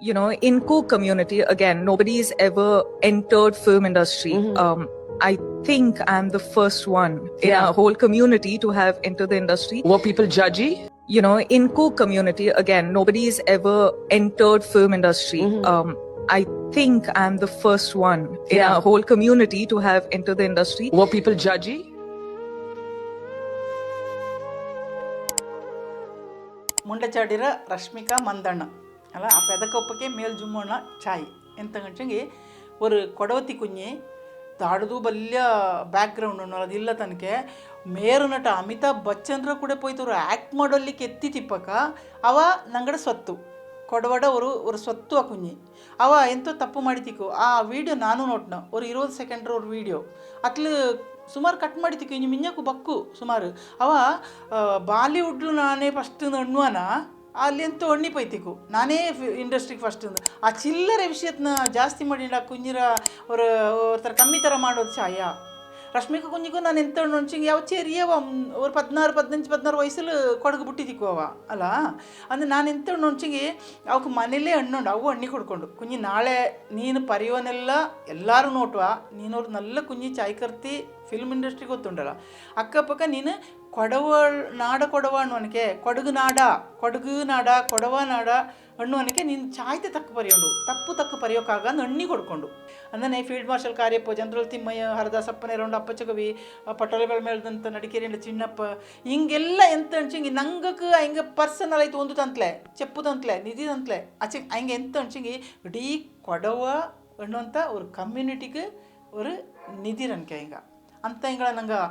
you know in cook community again nobody's ever entered film industry um i think i'm the first one in Yeah. a whole community to have entered the industry Were people judgy? you know in cook community again nobody's ever entered film industry um i think i'm the first one in Yeah. a whole community to have entered the industry Were people judgy? ಮುಂಡಚಾಡಿರ Rashmika Mandanna ಅಲ್ಲ, ಆ పెదకొప్పకే ಮೇಲ್ ಜುಮ್ಮೋಣ ಚಾಯ್ ಎಂತಂಗಂಚಂಗಿ ಒಂದು கொடவத்தி குஞ்சு தாடுது பல்ய background ಅನ್ನೋದು ಇಲ್ಲ ತನಕ. ಮೇರು ನಟ ಅಮಿತಾಬ್ ಬಚ್ಚನ್ರ ಕೂಡ ಪೋಯ್ತವ್ರು. ಆ್ಯಕ್ಟ್ ಮಾಡೋಲಿಕ್ಕೆ ಎತ್ತಿ ತಿಪ್ಪಕ ಅವ ನಂಗಡ ಸೊತ್ತು. ಕೊಡವಡ ಅವರು ಸೊತ್ತು ಆ ಕುಂಜಿ ಅವ ಎಂತೋ ತಪ್ಪು ಮಾಡಿತಿಕ್ಕು ಆ ವೀಡಿಯೋ ನಾನು ನೋಟ್ನ. ಅವ್ರು ಇರೋದು ಸೆಕೆಂಡ್ರ ಅವ್ರ ವೀಡಿಯೋ ಅತ್ಲು ಸುಮಾರು ಕಟ್ ಮಾಡಿತಿಕ್ಕು ಇಂಜಿ ಮಿಂಜಕ್ಕು ಬಕ್ಕು ಸುಮಾರು. ಅವ ಬಾಲಿವುಡ್ಲು ನಾನೇ ಫಸ್ಟ್ ನಣ್ವಾನ അല്ലെന്തോ എണ്ണിപ്പോയിത്തേക്കും ನಾನೇ ಇಂಡಸ್ಟ್ರಿಗೆ ಫಸ್ಟ್ ಅಂದ ಆ ಚಿಲ್ಲರೆ ವಿಷಯತ್ನ ಜಾಸ್ತಿ ಮಾಡಿ ಆ ಕುಂಜಿರ ಅವ್ರ ಅವ್ರ ಕಮ್ಮಿ ಥರ ಮಾಡೋದು ಛಾಯಾ. ರಶ್ಮಿಕಾ ಕುಂಜಿಗೂ ನಾನು ಎಂತ ಒಂಚಿಗೆ ಯಾವ ಚೇರಿಯವ ಅವ್ರು ಪದಿನಾರು ಪದ್ನಂಚು ಪದಿನಾರು ವಯಸ್ಸಲ್ಲಿ ಕೊಡಗು ಬಿಟ್ಟಿದಿಕ್ಕು ಅವ, ಅಲ್ಲ? ಅಂದರೆ ನಾನು ಎಂತ ಒಂಚಿಗೆ ಅವಕ್ಕೆ ಮನೇಲೇ ಹಣ್ಣುಂಡು ಅವು ಹಣ್ಣಿ ಕೊಡ್ಕೊಂಡು. ಕುಂಜಿ ನಾಳೆ ನೀನು ಪರಿಯೋನೆಲ್ಲ ಎಲ್ಲರೂ ನೀನು ಅವ್ರು ನಲ್ಲ ಕುಂಜಿ ಚಾಯ್ ಕರ್ತಿ ಫಿಲ್ಮ್ ಇಂಡಸ್ಟ್ರಿ ಗೊತ್ತುಂಡಲ್ಲ ಅಕ್ಕಪಕ್ಕ ನೀನು ಕೊಡವ ನಾಡ ಕೊಡವ ಅನ್ನುವನಕ್ಕೆ ಕೊಡಗು ನಾಡ ಕೊಡಗು ನಾಡ ಕೊಡವ ನಾಡ ಅನ್ನುವನಕ್ಕೆ ನೀನು ಚಾಯ್ತೆ ತಕ್ಕ ಪರಿಯೋಂಡು ತಪ್ಪು ತಕ್ಕ ಪರಿಯೋಕ್ಕಾಗ ಅಣ್ಣಿ ಕೊಡ್ಕೊಂಡು ಅಂದ್ರೆ field marshal Kariappa general Thimmayya ಹರದಾಸಪ್ಪನೇ round ಅಪ್ಪಚಕವಿ ಪಟೋಲೆಗಳ ಮೇಲ್ದಂತ ನಡಿಕೇರಿಯಿಂದ ಚಿನ್ನಪ್ಪ ಹಿಂಗೆಲ್ಲ ಎಂತ ಅನ್ಸಿಂಗಿ ನಂಗಕ್ಕೆ ಹಿಂಗೆ ಪರ್ಸನಲ್ ಆಯ್ತು ಒಂದು ತಂತ್ಲೆ ಚೆಪ್ಪು ತಂತ್ಲೆ ನಿಧಿ ತಂತ್ಲೆ ಆಚೆ ಹಂಗೆ ಎಂತ ಅನ್ಸಿಂಗಿ ಇಡೀ ಕೊಡವ ಅನ್ನುವಂಥ ஒரு ಕಮ್ಯುನಿಟಿಗೆ ஒரு ನಿಧಿ ನನ್ಕೆ ಹಿಂಗ ಅಂತ ಹಿಂಗಳ ನಂಗೆ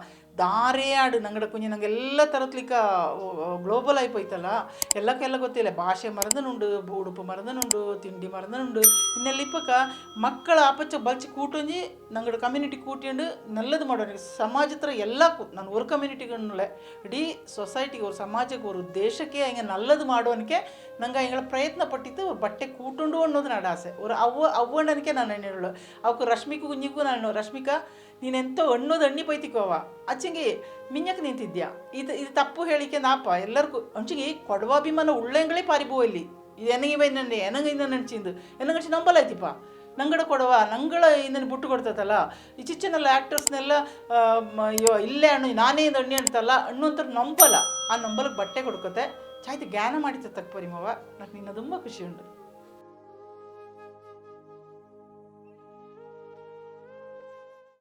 ದಾರೇ ಆಡು. ನಂಗಡ ಕುಂಜಿ ನಂಗೆ ಎಲ್ಲ ತರತ್ಲಿಕ್ಕ ಗ್ಲೋಬಲ್ ಆಯ್ಪೋಯ್ತಲ್ಲ. ಎಲ್ಲಕ್ಕೆಲ್ಲ ಗೊತ್ತಿಲ್ಲ. ಭಾಷೆ ಮರದನುಂಡು ಉಡುಪು ಮರದನುಂಡು, ತಿಂಡಿ ಮರದನುಂಡು. ಇನ್ನೆಲ್ಲಿಪ್ಪಕ ಮಕ್ಕಳ ಆಪಚ್ಚ ಬಲ್ಚಿ ಕೂಟೊಂಜಿ ನಂಗಡ ಕಮ್ಯುನಿಟಿ ಕೂಟ್ಯಂಡು ನಲ್ಲದು ಮಾಡೋಣ ಸಮಾಜ ಹತ್ರ ಎಲ್ಲ ನಾನು ಊರ್ ಕಮ್ಯುನಿಟಿಗಳನ್ನೇ ಇಡೀ ಸೊಸೈಟಿಗೆ ಅವ್ರು ಸಮಾಜಕ್ಕೆ ಒಂದು ದೇಶಕ್ಕೆ ಹಿಂಗೆ ನಲ್ಲದು ಮಾಡೋನಕ್ಕೆ ನಂಗೆ ಹಿಂಗಳ ಪ್ರಯತ್ನ ಪಟ್ಟಿದ್ದು ಬಟ್ಟೆ ಕೂಟುಂಡು ಅನ್ನೋದು ನಾಡ ಆಸೆ. ಅವ್ರು ಅವ್ವ ಅವ್ವಣ್ಣನಕ್ಕೆ ನಾನು ಹೆಣ್ಣು ಅವಕ್ಕೂ ರಶ್ಮಿಕು ಕುಂಜಿಗೂ ನಾನು, ರಶ್ಮಿಕಾ ನೀನೆಂತೋ ಹಣ್ಣೋದು ಹಣ್ಣಿ ಪೈತಿಕೋವ ಅಚ್ಚಂಗಿ ಮಿಂಜಕ್ಕೆ ನಿಂತಿದ್ಯಾ? ಇದು ಇದು ತಪ್ಪು ಹೇಳಿಕೆ ನಾಪ. ಎಲ್ಲರಿಗೂ ಅಂಚಿಗೆ ಕೊಡವಾಭಿಮಾನ ಉಳ್ಳೆಂಗಳೇ ಪಾರಿಬೋ ಇಲ್ಲಿ. ಇದು ನನ್ನ ಎನಗ ಇಂದ ನಡ್ಚಿಂದು ಎನಗಂಚಿ ನಂಬಲಾಯ್ತಿಪ್ಪ ನಂಗಡ ಕೊಡವ ನಂಗಳ ಇಂದನ ಬುಟ್ಟು ಕೊಡ್ತತಲ್ಲ. ಈ ಚಿಚ್ಚನೆಲ್ಲ ಆ್ಯಕ್ಟರ್ಸ್ನೆಲ್ಲ ಅಯ್ಯೋ, ಇಲ್ಲೇ ಹಣ್ಣು, ನಾನೇ ಇದು ಹಣ್ಣಿ ಅಂತಲ್ಲ ಹಣ್ಣು ಅಂತ ನಂಬಲ್ಲ. ಆ ನಂಬಲಕ್ಕೆ ಬಟ್ಟೆ ಕೊಡ್ಕೊತೆ. ಚಾಯ್ತು ಜ್ಞಾನ ಮಾಡಿತ ತಕ್ಕ ಪರಿಮವ ನನಗೆ ನಿನ್ನ ತುಂಬ ಖುಷಿ ಉಂಟು.